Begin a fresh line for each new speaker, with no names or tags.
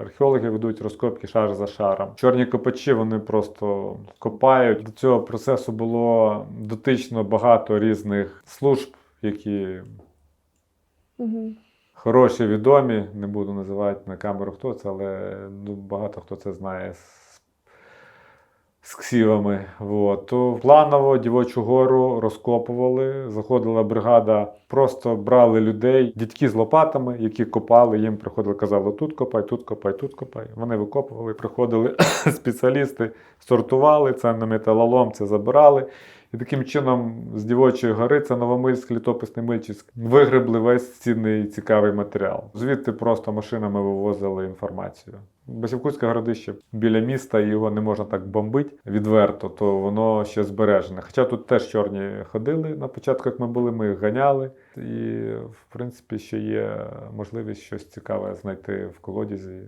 Археологи ведуть розкопки шар за шаром. Чорні копачі вони просто копають. До цього процесу було дотично багато різних служб, які
Угу.
хороші, відомі. Не буду називати на камеру хто це, але ну, багато хто це знає з, ксівами. Вот. То планово Дівочу гору розкопували. Заходила бригада, просто брали людей, дітки з лопатами, які копали. Їм приходили, казали, тут копай, тут копай, тут копай. Вони викопували, приходили спеціалісти, сортували це на металолом, це забирали. І таким чином з Дівочої гори, це Новомильськ, літописний Мильчицьк, вигребли весь цінний цікавий матеріал. Звідти просто машинами вивозили інформацію. Басівкутське городище біля міста, його не можна так бомбити відверто, то воно ще збережене. Хоча тут теж чорні ходили на початку, як ми були, ми їх ганяли. І, в принципі, ще є можливість щось цікаве знайти в колодязі.